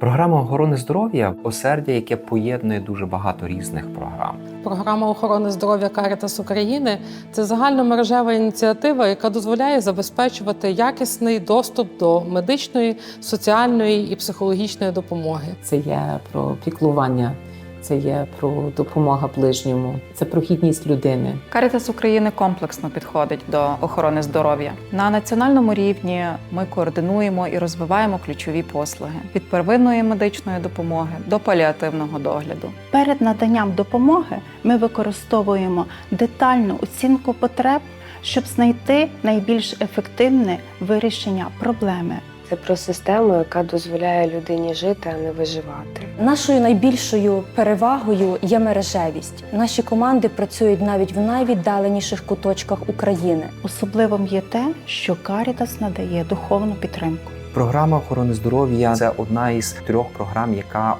Програма охорони здоров'я осердя, яке поєднує дуже багато різних програм. Програма охорони здоров'я Карітас України це загальномережева ініціатива, яка дозволяє забезпечувати якісний доступ до медичної, соціальної і психологічної допомоги. Це є про піклування, це є про допомога ближньому, це про гідність людини. Карітас України комплексно підходить до охорони здоров'я. На національному рівні ми координуємо і розвиваємо ключові послуги від первинної медичної допомоги до паліативного догляду. Перед наданням допомоги ми використовуємо детальну оцінку потреб, щоб знайти найбільш ефективне вирішення проблеми. Це про систему, яка дозволяє людині жити, а не виживати. Нашою найбільшою перевагою є мережевість. Наші команди працюють навіть в найвіддаленіших куточках України. Особливим є те, що Карітас надає духовну підтримку. Програма охорони здоров'я це одна із трьох програм, яка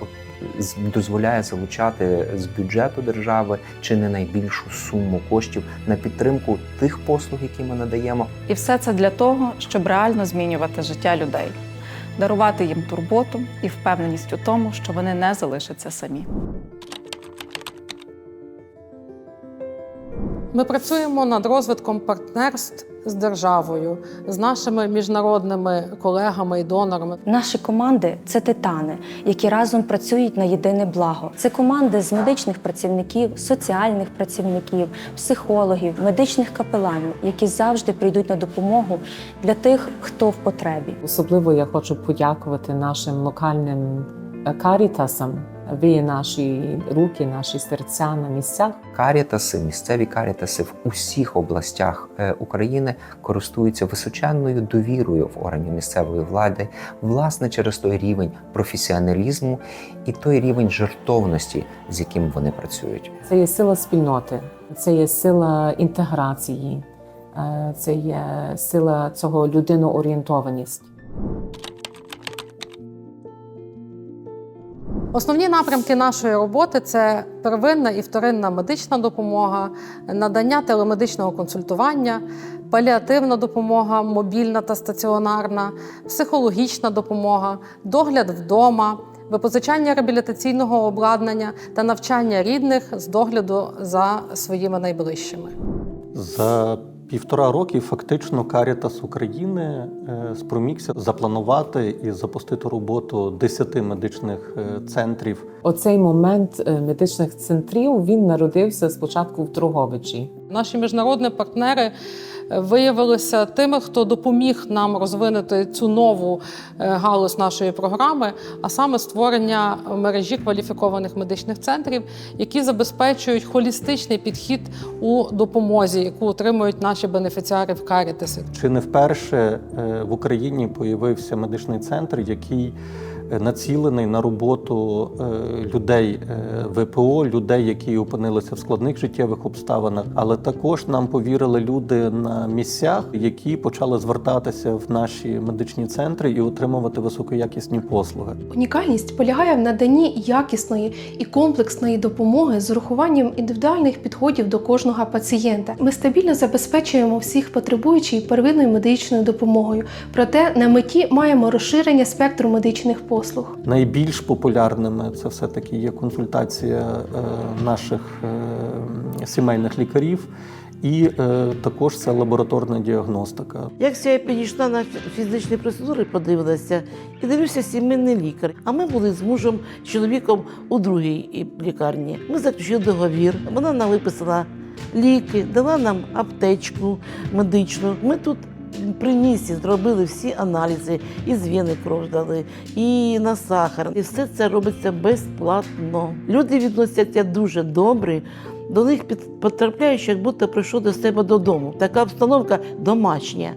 дозволяє залучати з бюджету держави чи не найбільшу суму коштів на підтримку тих послуг, які ми надаємо. І все це для того, щоб реально змінювати життя людей, дарувати їм турботу і впевненість у тому, що вони не залишаться самі. Ми працюємо над розвитком партнерств з державою, з нашими міжнародними колегами і донорами. Наші команди це титани, які разом працюють на єдине благо. Це команди з медичних працівників, соціальних працівників, психологів, медичних капеланів, які завжди прийдуть на допомогу для тих, хто в потребі. Особливо я хочу подякувати нашим локальним е, карітасам. Ви є наші руки, наші серця на місцях. Карітаси, місцеві карітаси в усіх областях е, України користуються височенною довірою в органів місцевої влади, власне, через той рівень професіоналізму і той рівень жертовності, з яким вони працюють. Це є сила спільноти, це є сила інтеграції, е, це є сила цього людиноорієнтованість. Основні напрямки нашої роботи це первинна і вторинна медична допомога, надання телемедичного консультування, паліативна допомога, мобільна та стаціонарна, психологічна допомога, догляд вдома, випозичання реабілітаційного обладнання та навчання рідних з догляду за своїми найближчими. За півтора роки фактично Карітас України е, спромігся запланувати і запустити роботу 10 медичних е, центрів. Оцей момент е, медичних центрів він народився спочатку в Троговичі. Наші міжнародні партнери виявилися тими, хто допоміг нам розвинути цю нову е, галузь нашої програми, а саме створення мережі кваліфікованих медичних центрів, які забезпечують холістичний підхід у допомозі, яку отримують наші бенефіціари в Карітасі. Чи не вперше е, в Україні появився медичний центр, який націлений на роботу е, людей е, ВПО, людей, які опинилися в складних життєвих обставинах, але також нам повірили люди на місцях, які почали звертатися в наші медичні центри і отримувати високоякісні послуги. Унікальність полягає в наданні якісної і комплексної допомоги з урахуванням індивідуальних підходів до кожного пацієнта. Ми стабільно забезпечуємо всіх потребуючих первинною медичною допомогою. Проте на меті маємо розширення спектру медичних послуг. Найбільш популярними це все-таки є консультація е, наших е, сімейних лікарів, і е, також це лабораторна діагностика. Як я підійшла на фізичні процедури, подивилася і дивився сімейний лікар. А ми були з мужем, з чоловіком у другій лікарні. Ми заключили договір. Вона нам виписала ліки, дала нам аптечку медичну. Ми тут. При місці зробили всі аналізи, і з вени кров дали, і на сахар. І все це робиться безплатно. Люди відносяться дуже добре. До них потрапляєш, як будто прийшов до себе додому. Така обстановка домашня.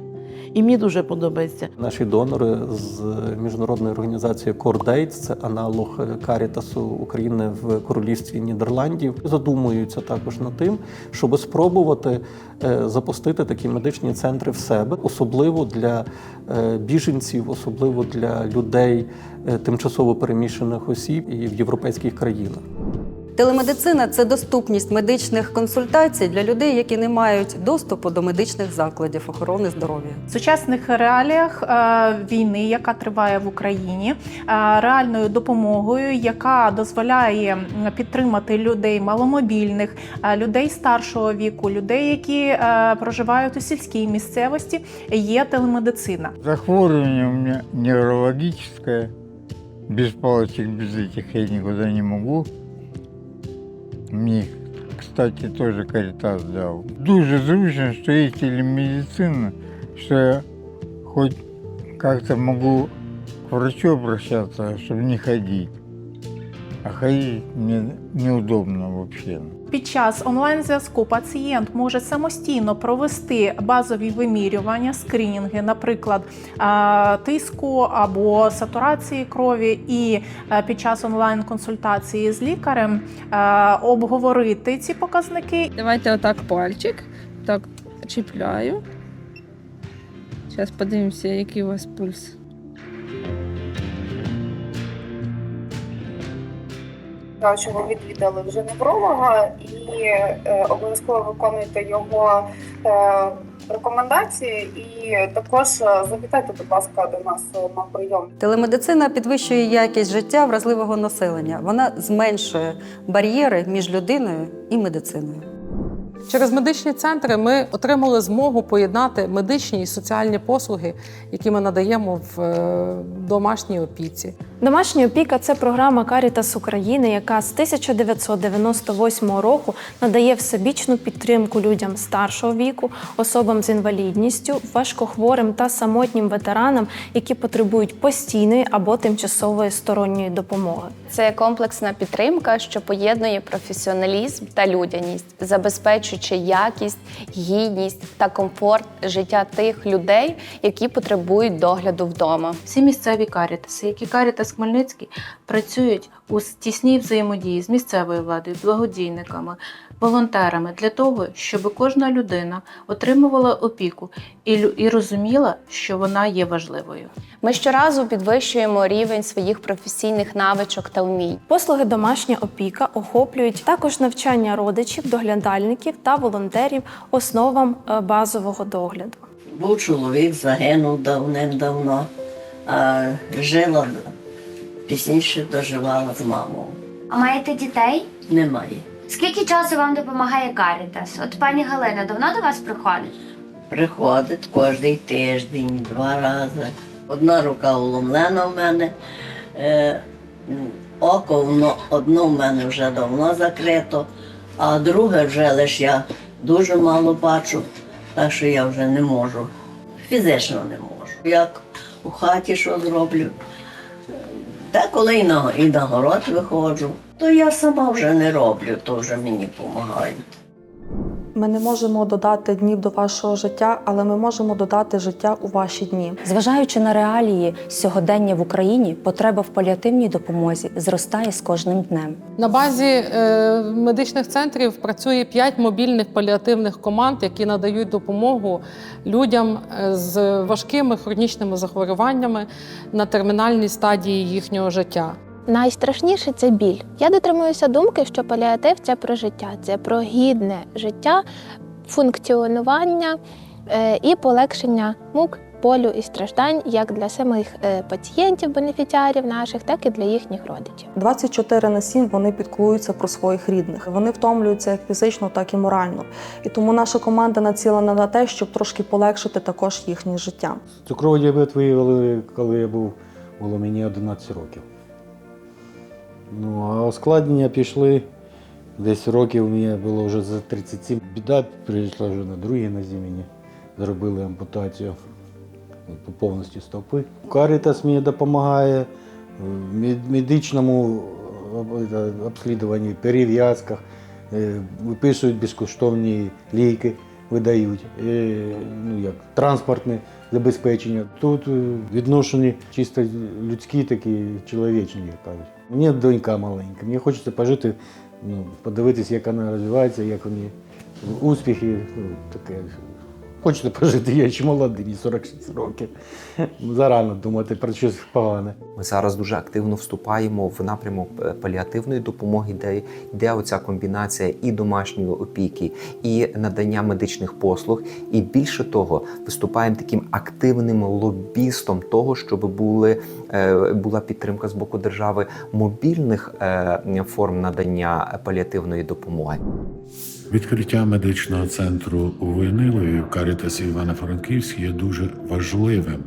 І мені дуже подобається. Наші донори з міжнародної організації Кордейт, це аналог Карітасу України в королівстві Нідерландів, задумуються також над тим, щоб спробувати е, запустити такі медичні центри в себе, особливо для е, біженців, особливо для людей е, тимчасово переміщених осіб і в європейських країнах. Телемедицина це доступність медичних консультацій для людей, які не мають доступу до медичних закладів охорони здоров'я. В сучасних реаліях е, війни, яка триває в Україні, е, реальною допомогою, яка дозволяє підтримати людей маломобільних, е, людей старшого віку, людей, які проживають у сільській місцевості, є телемедицина. Захворювание у меня неврологическое. Без палочек, без этих я никуда не могу. мне, Кстати, тоже карітас дав. Дуже зручно, что є телемедицина, что я хоч як-то могу к врачу обращаться, чтобы не ходить. А ходить мне неудобно вообще. Під час онлайн-зв'язку пацієнт може самостійно провести базові вимірювання, скринінги, наприклад, тиску або сатурації крові, і під час онлайн-консультації з лікарем обговорити ці показники. Давайте отак пальчик. Так, чіпляю. Зараз подивимося, який у вас пульс. Що ви відвідали вже невролога і е, обов'язково виконуйте його е, рекомендації. І також е, завітайте, будь ласка, до нас е, на прийом. Телемедицина підвищує якість життя вразливого населення. Вона зменшує бар'єри між людиною і медициною. Через медичні центри ми отримали змогу поєднати медичні і соціальні послуги, які ми надаємо в е, домашній опіці. Домашня опіка це програма Карітас України, яка з 1998 року надає всебічну підтримку людям старшого віку, особам з інвалідністю, важкохворим та самотнім ветеранам, які потребують постійної або тимчасової сторонньої допомоги. Це комплексна підтримка, що поєднує професіоналізм та людяність, забезпечуючи якість, гідність та комфорт життя тих людей, які потребують догляду вдома. Всі місцеві карітаси, які Карітас Хмельницький, працюють у тісній взаємодії з місцевою владою, благодійниками, волонтерами для того, щоб кожна людина отримувала опіку і, лю- і розуміла, що вона є важливою. Ми щоразу підвищуємо рівень своїх професійних навичок та вмінь. Послуги домашня опіка охоплюють також навчання родичів, доглядальників та волонтерів основам е, базового догляду. Був чоловік, загинув давним-давно, а жила пізніше доживала з мамою. А маєте дітей? Немає. Скільки часу вам допомагає Карітас? От пані Галина давно до вас приходить? Приходить кожний тиждень, два рази. Одна рука уломлена в мене, е, око воно, одно в мене вже давно закрито, а друге вже лише я дуже мало бачу, так що я вже не можу. Фізично не можу. Як у хаті що зроблю, деколи і на, і на город виходжу, то я сама вже не роблю, то вже мені допомагають. Ми не можемо додати днів до вашого життя, але ми можемо додати життя у ваші дні. Зважаючи на реалії сьогодення в Україні, потреба в паліативній допомозі зростає з кожним днем. На базі е, медичних центрів працює 5 мобільних паліативних команд, які надають допомогу людям е, з важкими хронічними захворюваннями на термінальній стадії їхнього життя. Найстрашніше це біль. Я дотримуюся думки, що паліатив це про життя, це про гідне життя, функціонування е, і полегшення мук, болю і страждань як для самих е, пацієнтів, бенефіціарів наших, так і для їхніх родичів. 24 на 7 вони піклуються про своїх рідних. Вони втомлюються як фізично, так і морально. І тому наша команда націлена на те, щоб трошки полегшити також їхнє життя. Цукровий діабет виявили, коли я був, було мені 11 років. Ну, а ускладнення пішли. Десь років мені було вже за 37. Біда прийшла вже на другій нозі мені. Зробили ампутацію по повністю стопи. Карітас мені допомагає в медичному е, обслідуванні, перев'язках, е, виписують безкоштовні ліки, видають, е, ну, як, транспортне забезпечення. Тут е, відношені чисто людські такі, чоловічні, як кажуть. Мені донька маленька, мені хочеться пожити, ну, подивитися, як вона розвивається, як вони успіхи, ну, таке. Хочете пожити, я ще молодий, мені 46 років. Зарано думати про щось погане. Ми зараз дуже активно вступаємо в напрямок е, паліативної допомоги, де йде оця комбінація і домашньої опіки, і надання медичних послуг. І більше того, виступаємо таким активним лобістом того, щоб були, була підтримка з боку держави мобільних е, форм надання паліативної допомоги. Відкриття медичного центру у Войнилові в Карітасі Івано-Франківськ є дуже важливим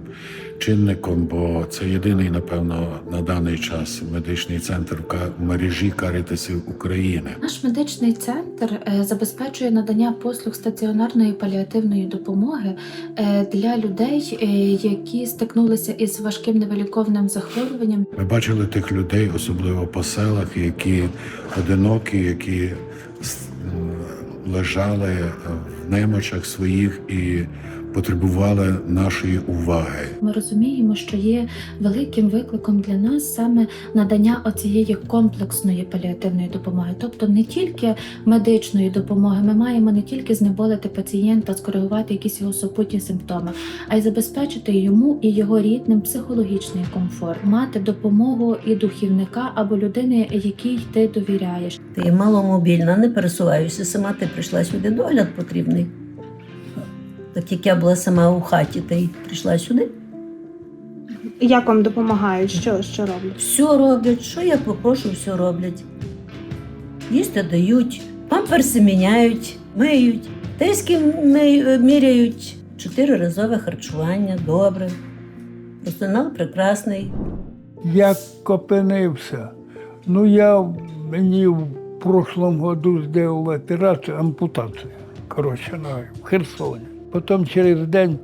чинником, бо це єдиний, напевно, на даний час медичний центр в мережі Карітасів України. Наш медичний центр е, забезпечує надання послуг стаціонарної паліативної допомоги е, для людей, е, які стикнулися із важким невиліковним захворюванням. Ми бачили тих людей, особливо по селах, які одинокі, які лежали в немочах своїх і потребували нашої уваги. Ми розуміємо, що є великим викликом для нас саме надання оцієї комплексної паліативної допомоги, тобто не тільки медичної допомоги. Ми маємо не тільки знеболити пацієнта, скоригувати якісь його супутні симптоми, а й забезпечити йому і його рідним психологічний комфорт, мати допомогу і духівника або людини, якій ти довіряєш. Ти маломобільна, не пересуваюся сама, ти прийшла сюди, догляд потрібний. Так як я була сама у хаті, ти прийшла сюди. Як вам допомагають? Що, що роблять? Все роблять, що я попрошу, все роблять. Їсти дають, памперси міняють, миють, тиски ми- міряють. Чотириразове харчування, добре. Персонал прекрасний. Як опинився? Ну, я мені в прошлому году зробили операцію, ампутацію. Коротше, в Херсоні. Потім через день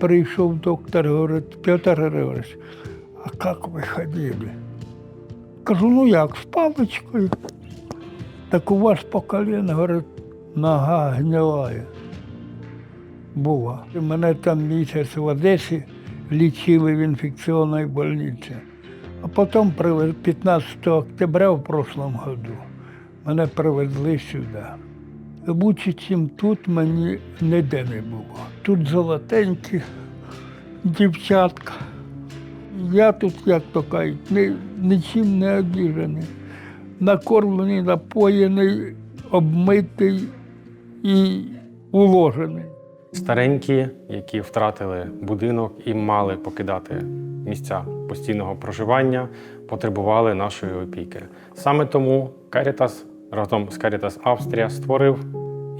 прийшов доктор, говорить, Петр Григорович, а як ви ходили? Кажу, ну як, з паличкою. Так у вас по коліна, говорить, нога гнилая була. Мене там місяць в Одесі лічили в інфекційній больниці. А потім 15 октября в прошлом году мене привезли сюди. Лучше, ніж тут мені ніде не було. Тут золотенькі дівчатка. Я тут, як то кажуть, ні, нічим не обіжений. Накормлений, напоєний, обмитий і уложений. Старенькі, які втратили будинок і мали покидати місця постійного проживання, потребували нашої опіки. Саме тому Caritas разом з Caritas Австрія створив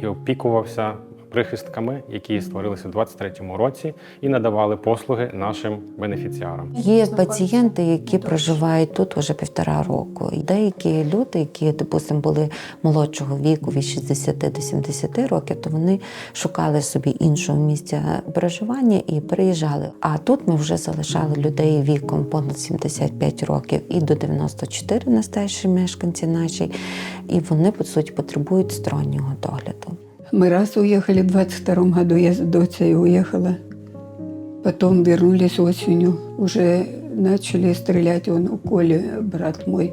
і опікувався прихистками, які створилися в 23-му році і надавали послуги нашим бенефіціарам. Є пацієнти, які проживають тут уже півтора року. Деякі люди, які, допустимо, були молодшого віку від 60 до 70 років, то вони шукали собі іншого місця проживання і переїжджали. А тут ми вже залишали людей віком понад 75 років і до 94 настайші мешканці наші, і вони по суті потребують стороннього догляду. Мы раз уехали в 22 году, я с дочей уехала. Потом вернулись осенью, уже начали стрелять, он у Коли, брат мой,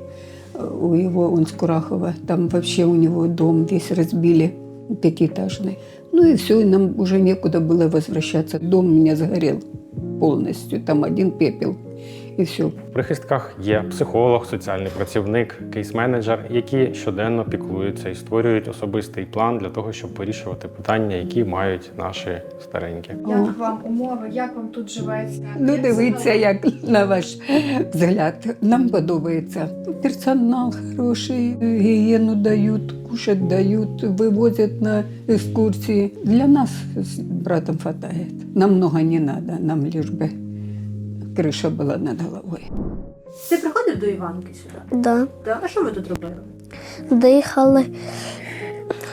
э, у его, он с Курахова, там вообще у него дом весь разбили, пятиэтажный. Ну и все, и нам уже некуда было возвращаться. Дом у меня сгорел полностью, там один пепел, все. В прихистках є психолог, соціальний працівник, кейс-менеджер, які щоденно піклуються і створюють особистий план для того, щоб вирішувати питання, які мають наші старенькі. Як вам умови, як вам тут живеться? Ну, дивіться, як на ваш взгляд. Нам подобається. Персонал хороший, гігієну дають, кушать дають, вивозять на екскурсії. Для нас з братом хватає. Нам много не треба, нам лиш би криша була над головою. Ти приходив до Іванки сюди? Да. Да. А що ви тут робили? Дихали,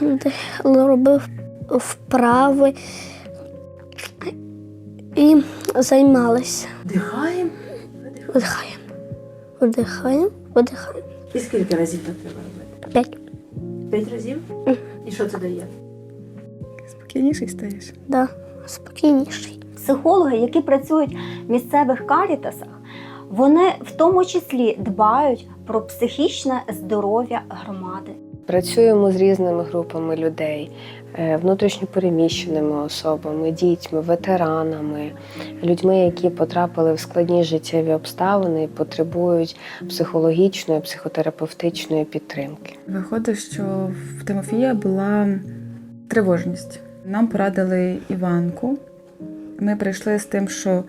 дихали, робив вправи і займалися. Дихаємо? Вдихаємо. Вдихаємо, видихаємо. І скільки разів так треба робити? П'ять. П'ять разів? І що це дає? Спокійніший стаєш? Да, спокійніший. Психологи, які працюють в місцевих карітасах, вони в тому числі дбають про психічне здоров'я громади. Працюємо з різними групами людей, е, внутрішньопереміщеними особами, дітьми, ветеранами, людьми, які потрапили в складні життєві обставини і потребують психологічної, психотерапевтичної підтримки. Виходить, що в Тимофія була тривожність. Нам порадили Іванку. Ми прийшли з тим, що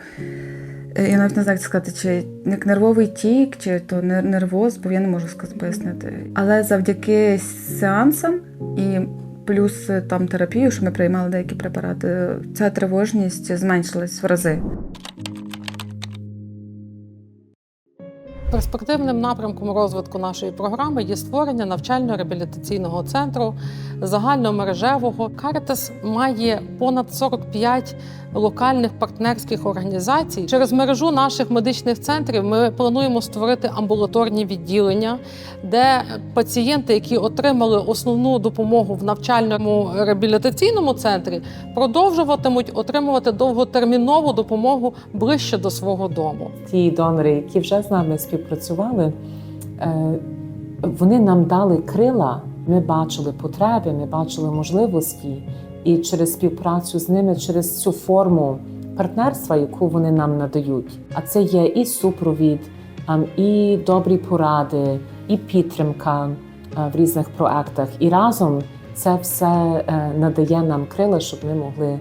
е, я навіть не знаю, як сказати, чи як нервовий тік, чи то нервоз, бо я не можу сказати пояснити. Але завдяки сеансам і плюс е, там терапію, що ми приймали деякі препарати, ця тривожність зменшилась в рази. Перспективним напрямком розвитку нашої програми є створення навчально-реабілітаційного центру загальномережевого. Caritas має понад 45 локальних партнерських організацій. Через мережу наших медичних центрів ми плануємо створити амбулаторні відділення, де пацієнти, які отримали основну допомогу в навчальному реабілітаційному центрі, продовжуватимуть отримувати довготермінову допомогу ближче до свого дому. ті донори, які вже з нами співпрацювали, е, вони нам дали крила. Ми бачили потреби, ми бачили можливості, і через співпрацю з ними, через цю форму партнерства, яку вони нам надають. А це є і супровід, ем, і добрі поради, і підтримка е, в різних проектах. І разом це все е, надає нам крила, щоб ми могли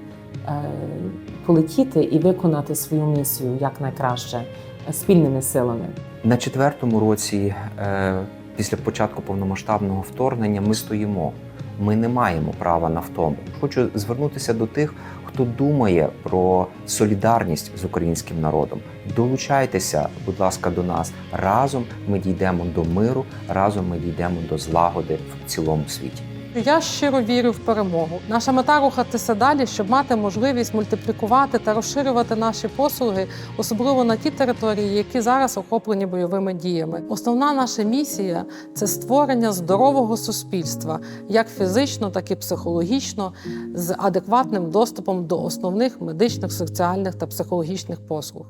полетіти і виконати свою місію як найкраще спільними силами. На четвертому році, е, після початку повномасштабного вторгнення, ми стоїмо. Ми не маємо права на втому. Хочу звернутися до тих, хто думає про солідарність з українським народом. Долучайтеся, будь ласка, до нас. Разом ми дійдемо до миру, разом ми дійдемо до злагоди в цілому світі. Я щиро вірю в перемогу. Наша мета рухатися далі, щоб мати можливість мультиплікувати та розширювати наші послуги, особливо на ті території, які зараз охоплені бойовими діями. Основна наша місія це створення здорового суспільства, як фізично, так і психологічно, з адекватним доступом до основних медичних, соціальних та психологічних послуг.